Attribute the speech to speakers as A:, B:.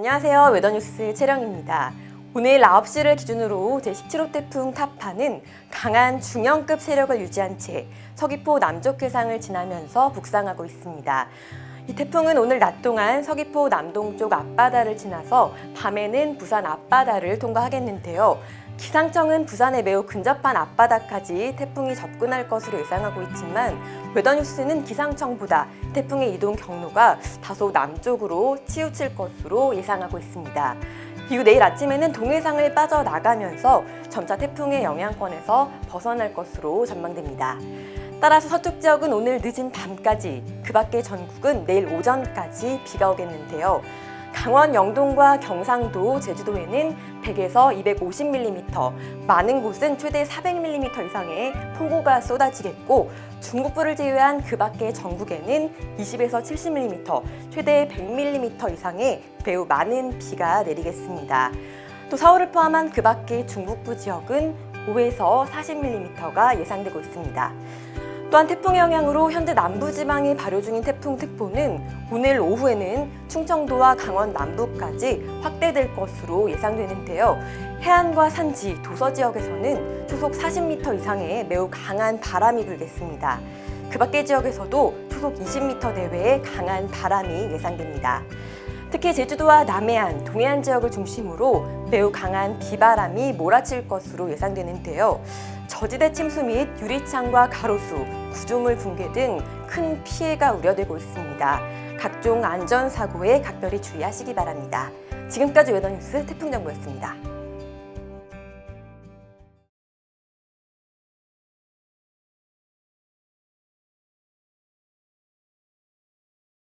A: 안녕하세요. 웨더뉴스 채령입니다. 오늘 9시를 기준으로 제17호 태풍 타파는 강한 중형급 세력을 유지한 채 서귀포 남쪽 해상을 지나면서 북상하고 있습니다. 이 태풍은 오늘 낮 동안 서귀포 남동쪽 앞바다를 지나서 밤에는 부산 앞바다를 통과하겠는데요. 기상청은 부산에 매우 근접한 앞바다까지 태풍이 접근할 것으로 예상하고 있지만 웨더뉴스는 기상청보다 태풍의 이동 경로가 다소 남쪽으로 치우칠 것으로 예상하고 있습니다. 이후 내일 아침에는 동해상을 빠져나가면서 점차 태풍의 영향권에서 벗어날 것으로 전망됩니다. 따라서 서쪽 지역은 오늘 늦은 밤까지, 그 밖의 전국은 내일 오전까지 비가 오겠는데요. 강원 영동과 경상도, 제주도에는 100에서 250mm, 많은 곳은 최대 400mm 이상의 폭우가 쏟아지겠고 중북부를 제외한 그 밖의 전국에는 20에서 70mm, 최대 100mm 이상의 매우 많은 비가 내리겠습니다. 또 서울을 포함한 그 밖의 중북부 지역은 5에서 40mm가 예상되고 있습니다. 또한 태풍의 영향으로 현재 남부지방에 발효 중인 태풍 특보는 오늘 오후에는 충청도와 강원 남부까지 확대될 것으로 예상되는데요. 해안과 산지, 도서 지역에서는 초속 40m 이상의 매우 강한 바람이 불겠습니다. 그 밖의 지역에서도 초속 20m 내외의 강한 바람이 예상됩니다. 특히 제주도와 남해안, 동해안 지역을 중심으로 매우 강한 비바람이 몰아칠 것으로 예상되는데요. 저지대 침수 및 유리창과 가로수, 구조물 붕괴 등 큰 피해가 우려되고 있습니다. 각종 안전사고에 각별히 주의하시기 바랍니다. 지금까지 웨더뉴스 태풍정보였습니다.